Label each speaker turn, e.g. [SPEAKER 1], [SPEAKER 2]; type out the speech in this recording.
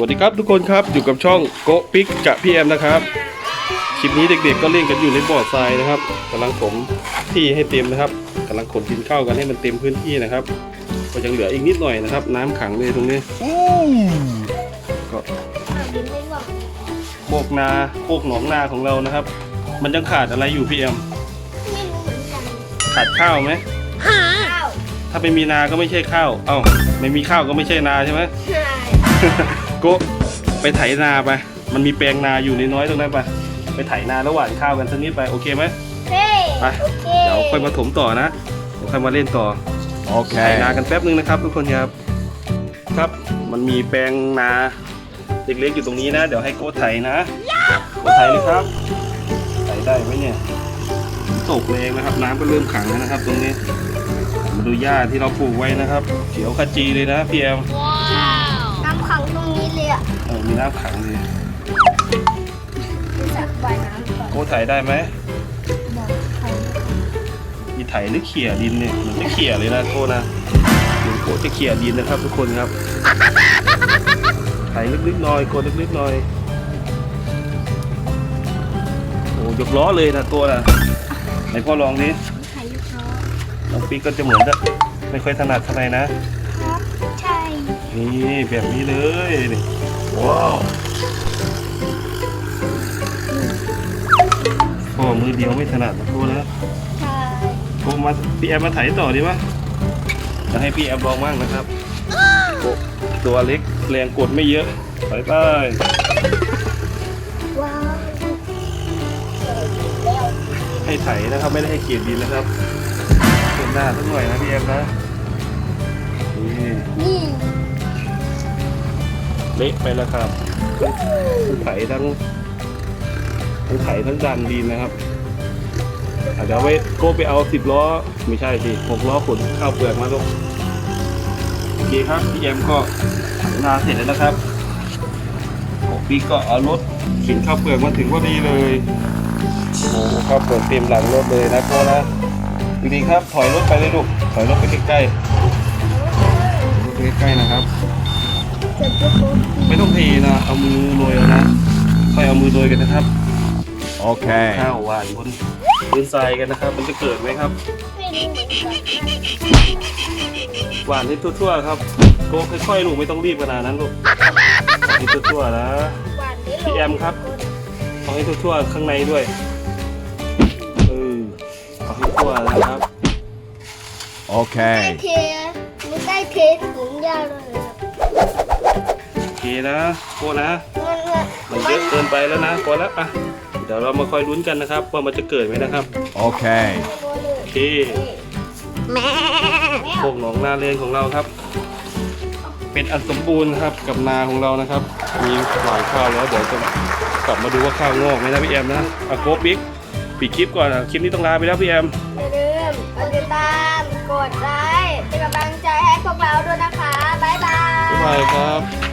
[SPEAKER 1] วัสดีครับทุกคนครับอยู่กับช่องโกะปิกกับพี่แอมนะครับคลิปนี้เด็กๆ ก็เล่นกันอยู่ในบ่อทรายนะครับกำลังถมที่ให้เต็มนะครับกำลังขนดินเข้ากันให้มันเต็มพื้นที่นะครับ ก็ยังเหลืออีกนิดหน่อยนะครับ น้ำขังเลยตรงนี้ก็
[SPEAKER 2] ดินไม่บอก
[SPEAKER 1] โบกนาโบกหนองนาของเรานะครับ มันยังขาดอะไรอยู่พี่แอม
[SPEAKER 2] ไม่รู้เหมือนกัน
[SPEAKER 1] ขาดข้าวไหม
[SPEAKER 2] ข้าว
[SPEAKER 1] ถ้าไม่มีนาก็ไม่ใช่ข้าว เอ้า ไม่มีข้าวก็ไม่ใช่นาใช่ไหม
[SPEAKER 2] ใช่
[SPEAKER 1] โกะไปไถนาไป มันมีแปลงนาอยู่น้อยๆตรงนั้นไป ไปไถนาแล้วหว่านข้าวกันสักนิดไป โอเคไหม
[SPEAKER 2] เฮ้
[SPEAKER 1] ไป
[SPEAKER 2] โอเค
[SPEAKER 1] เดี๋ยวค่อยมาถมต่อนะเดี๋ยวค่อยมาเล่นต่อ ไถนา
[SPEAKER 3] Okay.
[SPEAKER 1] กันแป๊บนึงนะครับทุกคนครับ ครับ มันมีแปลงนาเล็กๆอยู่ตรงนี้นะ เดี๋ยวให้โกะไถนะโกะไถเลยครับ ไถได้ไหมเนี่ยตกแรงนะครับ น้ำก็เริ่มขังแล้วนะครับ ตรงนี้ มาดูหญ้าที่เราปลูกไว้นะครับ เขียวขจีเลยนะพี่แอม
[SPEAKER 2] น้
[SPEAKER 1] มีน้ำขังเลย
[SPEAKER 2] ดูสักว่ายน้ำก่อน
[SPEAKER 1] โกะไถได้ไหม
[SPEAKER 2] บอกใคร
[SPEAKER 1] มีไถหรือเขี่ยดินเนี่ยเหมือนจะเขี่ยเลยนะโทษนะเหมือนโกะจะเขี่ยดินนะครับ ทุกคนครับไถลึกๆหน่อยโกะลึกๆหน่อยโอ้ยกล้อเลยนะตัวนะไหนพ่อลองดิ
[SPEAKER 2] ใครลูกน้อง
[SPEAKER 1] น้องปีกก็จะเหมือนจะไม่ค่อยถนัดเท่าไหร่นะ ครับ
[SPEAKER 2] ใช่
[SPEAKER 1] นี่แบบนี้เลยนี่ ว้าวพ่อมือเดียวไม่ถนัดนะโทษนะ
[SPEAKER 2] ใช่
[SPEAKER 1] โทรมาพี่แอมมาไถต่อดีปะจะให้พี่แอมลองบ้างนะครับโอ้ตัวเล็กแรงกดไม่เยอะไปไป
[SPEAKER 2] ว้าว
[SPEAKER 1] ให้ไถนะครับไม่ได้ให้เกียรดินนะครับเป็นหน้าสักหน่อยนะพี่แอมนะนี่
[SPEAKER 2] นี่
[SPEAKER 1] เละไปแล้วครับทั้งไถทั้งทั้งไถทั้งดันดินนะครับอะเดี๋ยวไว้โก้ไปเอาสิบล้อ ไม่ใช่สิหกล้อขนข้าวเปลือกมาลูกโอเคครับพี่แอมก็ไถนาเสร็จแล้วนะครับพี่ก็เอารถเข็นข้าวเปลือกมาถึงพอดีเลยโอ้ข้าวเปลือกเต็มหลังรถเลยนะโก้นะดีครับถอยรถไปเลยลูกถอยรถไปใกล้ๆรถไปใกล้ๆนะครับ ไม่ต้องเทนะ เอามือโรยเอานะค่อยเอามือโรยกันนะครับ
[SPEAKER 3] Okay.
[SPEAKER 1] ข้าวหวานบนพื้นทรายกันนะครับ มันจะเกิดไหมครับ
[SPEAKER 2] ไม่รู้เหมือนกัน
[SPEAKER 1] หวานให้ทั่วๆครับโก้ค่อยๆลูกไม่ต้องรีบขนาดนั้นลูกหวานให้ทั่วๆนะ
[SPEAKER 2] หวานได้
[SPEAKER 1] พี่แอมครับเอาให้ทั่วๆข้างในด้วย เออเอาให้ทั่วนะครับ
[SPEAKER 2] ใกล้
[SPEAKER 3] Okay.
[SPEAKER 2] เทไม่ใกล้เทถุงยาเลยครับ
[SPEAKER 1] โอ เคนะโก้นะ
[SPEAKER 2] มัน
[SPEAKER 1] มันเยอะเกินไปแล้วนะพอแล้วอะเดี๋ยวเรามาคอยลุ้นกันนะครับ ว่ามันจะเกิดไหมนะครับ
[SPEAKER 3] Okay.
[SPEAKER 1] โอเค
[SPEAKER 2] แม่
[SPEAKER 1] พวกหนองนาเลนของเราครับ เป็นอันสมบูรณ์ครับกับนาของเรานะครับ มีหวานข้าวแล้วเดี๋ยวจะกลับมาดูว่าข้าวงอกไหมนะพี่แอมนะอะโกบิ๊กปิดคลิปก่อนอะคลิปนี้ต้องลาไปแล้วพี่แอม
[SPEAKER 2] อย่าลืมกดติดตามกดไลค์เป็นกำลังใจให้พวกเราด้วยนะคะบ๊ายบาย
[SPEAKER 1] บ๊ายบายครับ